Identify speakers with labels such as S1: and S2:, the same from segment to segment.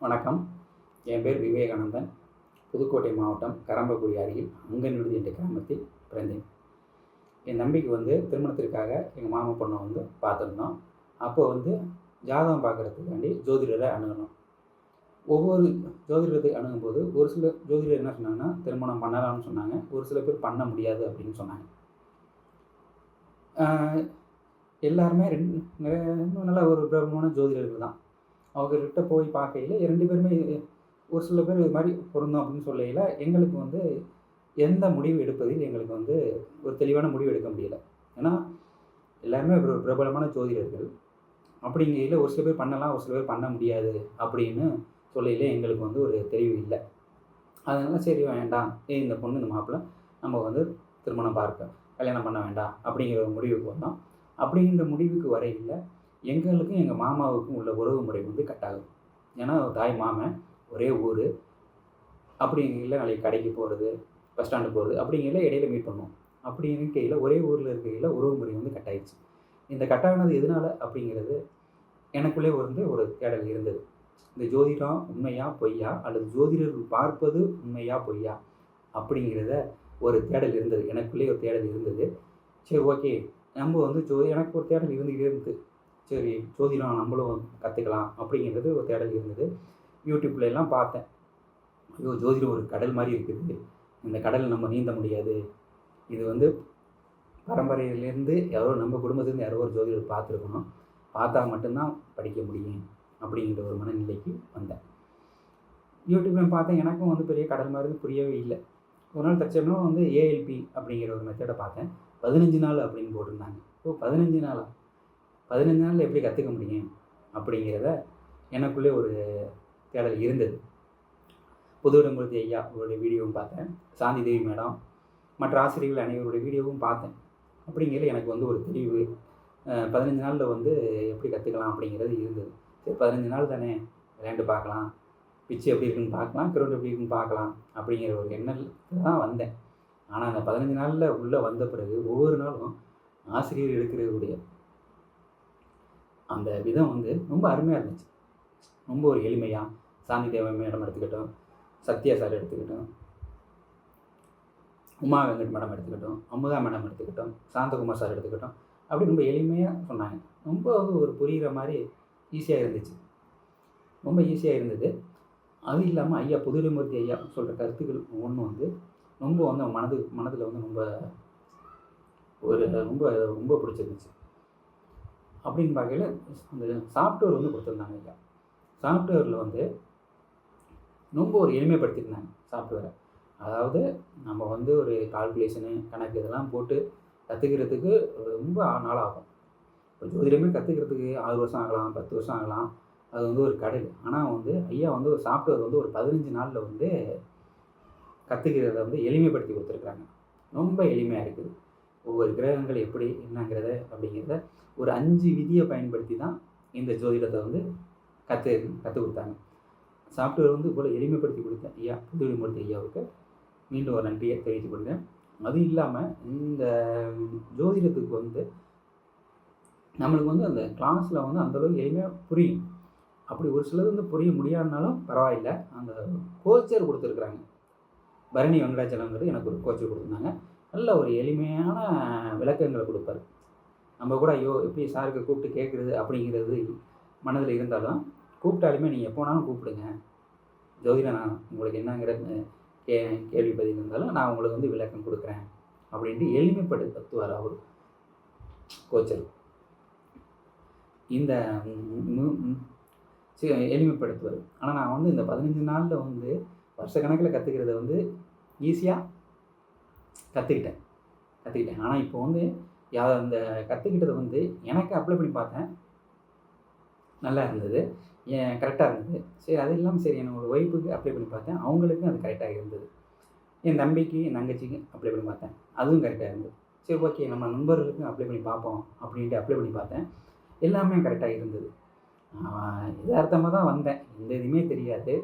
S1: வணக்கம். என் பேர் விவேகானந்தன். புதுக்கோட்டை மாவட்டம் கரம்பக்குடி அருகில் அங்கன்விடுதி என்ற கிராமத்தில் பிறந்தேன். என் நம்பிக்கை வந்து திருமணத்திற்காக எங்கள் மாமா பொண்ணை வந்து பார்த்துருந்தோம். அப்போ வந்து ஜாதகம் பார்க்குறதுக்காண்டி ஜோதிடரை அணுகணும். ஒவ்வொரு ஜோதிடத்துக்கு அணுகும்போது ஒரு சில ஜோதிடர் என்ன சொன்னாங்கன்னா திருமணம் பண்ணலாம்னு சொன்னாங்க. ஒரு சில பேர் பண்ண முடியாது அப்படின்னு சொன்னாங்க. எல்லாருமே ரெண்டு நல்ல ஒரு பிரபலமான ஜோதிடர்கள் தான். அவர்கிட்ட போய் பார்க்கையில் ரெண்டு பேருமே ஒரு சில பேர் இது மாதிரி பொருந்தோம் அப்படின்னு சொல்லையில் எங்களுக்கு வந்து எந்த முடிவு எடுப்பதில் எங்களுக்கு வந்து ஒரு தெளிவான முடிவு எடுக்க முடியல. ஏன்னா எல்லாருமே ஒரு பிரபலமான ஜோதிடர்கள். அப்படிங்கையில் ஒரு சில பேர் பண்ணலாம் ஒரு சில பேர் பண்ண முடியாது அப்படின்னு சொல்லையில் எங்களுக்கு வந்து ஒரு தெளிவு இல்லை. அதனால சரி வேண்டாம். ஏ இந்த பொண்ணு இந்த மாப்பிள்ளை நம்ம வந்து திருமணம் பார்க்க கல்யாணம் பண்ண வேண்டாம் அப்படிங்கிற ஒரு முடிவுக்கு வந்தோம். அப்படிங்கிற முடிவுக்கு வரையில் எங்களுக்கும் எங்கள் மாமாவுக்கும் உள்ள உறவு முறை வந்து கட் ஆகுது. ஏன்னா தாய் மாமன் ஒரே ஊர். அப்படிங்கையில் நாளைக்கு கடைக்கு போகிறது பஸ் ஸ்டாண்டு போகிறது அப்படிங்கையில் இடையில மீட் பண்ணுவோம். அப்படின்னு கையில் ஒரே ஊரில் இருக்கையில் உறவு முறை வந்து கட் ஆயிடுச்சு. இந்த கட்டாகினது எதனால் எதனால அப்படிங்கிறது எனக்குள்ளே வந்து ஒரு தேடல் இருந்தது. இந்த ஜோதிடம் உண்மையா பொய்யா? அல்லது ஜோதிடர்கள் பார்ப்பது உண்மையா பொய்யா? அப்படிங்கிறத ஒரு தேடல் இருந்தது. எனக்குள்ளே ஒரு தேடல் இருந்தது. சரி ஓகே நம்ம வந்து ஜோ எனக்கு ஒரு தேடல் இருந்துகிட்டே இருந்தது. சரி ஜோதிடம் நம்மளும் கற்றுக்கலாம் அப்படிங்கிறது ஒரு தேடல் இருந்தது. யூடியூப்ல எல்லாம் பார்த்தேன். ஐயோ ஜோதிடம் ஒரு கடல் மாதிரி இருக்குது. இந்த கடல் நம்ம நீந்த முடியாது. இது வந்து பரம்பரையிலேருந்து யாரோ நம்ம குடும்பத்துலேருந்து யாரோ ஒரு ஜோதிடர் பார்த்துருக்கணும். பார்த்தா மட்டும்தான் படிக்க முடியும் அப்படிங்கிற ஒரு மனநிலைக்கு வந்தேன். யூடியூப்ல பார்த்தேன். எனக்கும் வந்து பெரிய கடல் மாதிரி புரியவே இல்லை. ஒரு நாள் தற்சமயம் வந்து ஏஎல்பி அப்படிங்கிற ஒரு மெத்தடை பார்த்தேன். பதினஞ்சு நாள் அப்படின்னு போட்டிருந்தாங்க. ஓ பதினஞ்சு நாளா? பதினஞ்சு நாளில் எப்படி கற்றுக்க முடியும் அப்படிங்கிறத எனக்குள்ளே ஒரு தேடல் இருந்தது. புதுவிடங்குருத்தி ஐயா அவருடைய வீடியோவும் பார்த்தேன். சாந்தி தேவி மேடம் மற்ற ஆசிரியர்கள் அனைவருடைய வீடியோவும் பார்த்தேன். அப்படிங்கிறது எனக்கு வந்து ஒரு தெளிவு பதினஞ்சு நாளில் வந்து எப்படி கற்றுக்கலாம் அப்படிங்கிறது இருந்தது. சரி பதினஞ்சு நாள் தானே விளையாண்டு பார்க்கலாம் பிச்சு எப்படி இருக்குன்னு பார்க்கலாம் கிரௌண்ட் எப்படி இருக்குன்னு பார்க்கலாம் அப்படிங்கிற ஒரு எண்ணத்தில் தான் வந்தேன். ஆனால் அந்த பதினஞ்சு நாளில் உள்ளே வந்த பிறகு ஒவ்வொரு நாளும் ஆசிரியர் எடுக்கிறதுடைய அந்த விதம் வந்து ரொம்ப அருமையாக இருந்துச்சு. ரொம்ப ஒரு எளிமையாக சாந்தி தேவ மேடம் எடுத்துக்கிட்டோம் சத்யா சார் எடுத்துக்கிட்டோம் உமா வெங்கட் மேடம் எடுத்துக்கிட்டோம் அமுதா மேடம் எடுத்துக்கிட்டோம் சாந்தகுமார் சார் எடுத்துக்கிட்டோம். அப்படி ரொம்ப எளிமையாக சொன்னாங்க. ரொம்ப வந்து ஒரு புரிகிற மாதிரி ஈஸியாக இருந்துச்சு. ரொம்ப ஈஸியாக இருந்தது. அது இல்லாமல் ஐயா புதுரைமூர்த்தி ஐயா சொல்கிற கருத்துக்கள் ஒன்று வந்து ரொம்ப வந்து மனது மனதில் வந்து ரொம்ப ஒரு ரொம்ப ரொம்ப பிடிச்சிருந்துச்சு. அப்படின்னு பார்க்கையில் அந்த சாஃப்ட்வேர் வந்து கொடுத்துருந்தாங்க ஐயா. சாஃப்ட்வேரில் வந்து ரொம்ப ஒரு எளிமைப்படுத்தியிருந்தாங்க சாஃப்ட்வேரை அதாவது நம்ம வந்து ஒரு கால்குலேஷனு கணக்கு இதெல்லாம் போட்டு கற்றுக்கிறதுக்கு ரொம்ப நாள் ஆகும். இப்போ ஜோதிடமே கற்றுக்கிறதுக்கு ஆறு வருஷம் ஆகலாம் பத்து வருஷம் ஆகலாம். அது வந்து ஒரு கடல். ஆனால் வந்து ஐயா வந்து ஒரு சாஃப்ட்வேர் வந்து ஒரு பதினஞ்சு நாளில் வந்து கற்றுக்கிறத வந்து எளிமைப்படுத்தி கொடுத்துருக்குறாங்க. ரொம்ப எளிமையாக இருக்குது. ஒவ்வொரு கிரகங்கள் எப்படி என்னங்கிறத அப்படிங்கிறத ஒரு அஞ்சு விதியை பயன்படுத்தி தான் இந்த ஜோதிடத்தை வந்து கற்று கற்றுக் கொடுத்தாங்க. சாஃப்ட்வேர் வந்து இவ்வளோ எளிமைப்படுத்தி கொடுத்த ஐயா புதுவிமூர்த்தி ஐயாவுக்கு மீண்டும் ஒரு நன்றியை தெரிவித்துக் கொள்கிறேன். அது இல்லாமல் இந்த ஜோதிடத்துக்கு வந்து நம்மளுக்கு வந்து அந்த கிளாஸில் வந்து அந்தளவுக்கு எளிமையாக புரியும். அப்படி ஒரு சிலது வந்து புரிய முடியாதுனாலும் பரவாயில்ல. அந்த கோச்சர் கொடுத்துருக்குறாங்க. பரணி வெங்கடாச்சலங்கிறது எனக்கு ஒரு கோச்சர் கொடுத்துருந்தாங்க. நல்ல ஒரு எளிமையான விளக்கங்களை கொடுப்பாரு. நம்ம கூட ஐயோ எப்படி சாருக்கு கூப்பிட்டு கேட்குறது அப்படிங்கிறது மனதில் இருந்தாலும் கூப்பிட்டாலுமே நீங்கள் எப்போனாலும் கூப்பிடுங்க. ஜோதிடனா நான் உங்களுக்கு என்னங்கிற கே கேள்வி பதில் இருந்தாலும் நான் உங்களுக்கு வந்து விளக்கம் கொடுக்குறேன் அப்படின்ட்டு எளிமைப்படுத்துவார் அவர். கோச்சர். இந்த எளிமைப்படுத்துவார். ஆனால் நான் வந்து இந்த பதினஞ்சு நாளில் வந்து வருஷக்கணக்கில் கற்றுக்கிறத வந்து ஈஸியாக கற்றுக்கிட்டேன் கற்றுக்கிட்டேன் ஆனால் இப்போ வந்து யா அந்த கற்றுக்கிட்டதை வந்து எனக்கு அப்ளை பண்ணி பார்த்தேன். நல்லா இருந்தது. ஏன் கரெக்டாக இருந்தது. சரி அது இல்லாமல் சரி என்னோடய ஒய்ஃபுக்கு அப்ளை பண்ணி பார்த்தேன். அவங்களுக்கும் அது கரெக்டாக இருந்தது. என் தம்பிக்கு என் தங்கச்சிக்கு அப்ளை பண்ணி பார்த்தேன். அதுவும் கரெக்டாக இருந்தது. சரி ஓகே நம்ம நண்பர்களுக்கும் அப்ளை பண்ணி பார்ப்போம் அப்படின்ட்டு அப்ளை பண்ணி பார்த்தேன். எல்லாமே கரெக்டாக இருந்தது. யதார்த்தமாக தான் வந்தேன். எந்த இதுவுமே தெரியாது.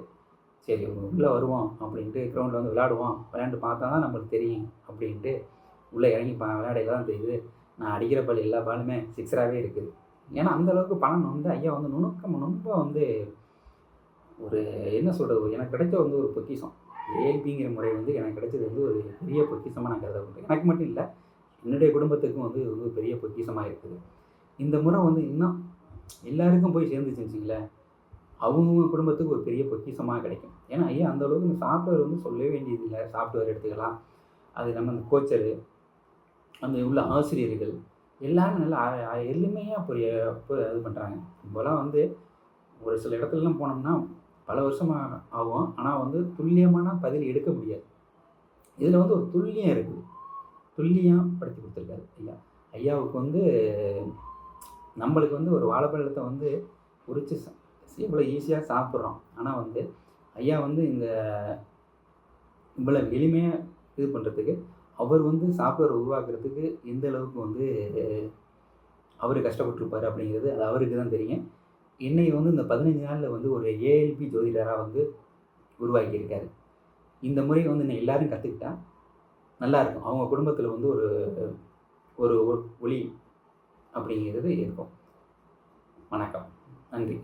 S1: சரி உள்ளே வருவோம் அப்படின்ட்டு கிரவுண்டில் வந்து விளாடுவோம் விளையாண்டு பார்த்தா தான் நம்மளுக்கு தெரியும் அப்படின்ட்டு உள்ளே இறங்கி பா விளையாடையில தான் தெரியுது நான் அடிக்கிற பால் எல்லா பாலுமே சிக்ஸராகவே இருக்குது. ஏன்னா அந்தளவுக்கு பணம் வந்து ஐயா வந்து நுணுக்கம் ரொம்ப வந்து ஒரு என்ன சொல்கிறது எனக்கு கிடைச்ச வந்து ஒரு பொக்கிஷம். ஏஎல்பிங்கிற முறை வந்து எனக்கு கிடைச்சது வந்து ஒரு பெரிய பொக்கிஷமாக நான் கருதப்படுறேன் எனக்கு மட்டும் இல்லை என்னுடைய குடும்பத்துக்கும் வந்து இது வந்து ஒரு பெரிய பொக்கிஷமாக இருக்குது. இந்த முறை வந்து இன்னும் எல்லாருக்கும் போய் சேர்ந்துச்சுங்களேன் அவங்கவுங்க குடும்பத்துக்கு ஒரு பெரிய பொக்கிஷமாக கிடைக்கும். ஏன்னா ஐயா அந்த அளவுக்கு இந்த சாஃப்ட்வேர் வந்து சொல்லவே வேண்டியதில்லை. சாஃப்ட்வேர் எடுத்துக்கலாம். அது நம்ம அந்த கோச்சரு அந்த உள்ள ஆசிரியர்கள் எல்லாரும் நல்லா எளிமையாக புரிய இது பண்ணுறாங்க இப்போலாம் வந்து ஒரு சில இடத்துலலாம் போனோம்னா பல வருஷமாக ஆகும். ஆனால் வந்து துல்லியமான பதில் எடுக்க முடியாது. இதில் வந்து ஒரு துல்லியம் இருக்குது. துல்லியம் படுத்தி கொடுத்துருக்காரு ஐயா. ஐயாவுக்கு வந்து நம்மளுக்கு வந்து ஒரு வாழைப்பழத்தை வந்து உரித்து இவ்வளோ ஈஸியாக சாப்பிட்றோம். ஆனால் வந்து ஐயா வந்து இந்த இவ்வளோ எளிமையாக இது பண்ணுறதுக்கு அவர் வந்து சாஃப்ட்வேர் உருவாக்குறதுக்கு எந்த அளவுக்கு வந்து அவர் கஷ்டப்பட்டுருப்பார் அப்படிங்கிறது அது அவருக்கு தான் தெரியும். என்னை வந்து இந்த பதினஞ்சு நாளில் வந்து ஒரு ஏஎல்பி ஜோதிடராக வந்து உருவாக்கியிருக்காரு. இந்த முறை வந்து என்னை எல்லாரும் கற்றுக்கிட்டா நல்லாயிருக்கும் அவங்க குடும்பத்தில் வந்து ஒரு ஒரு ஒளி அப்படிங்கிறது இருக்கும். வணக்கம். நன்றி.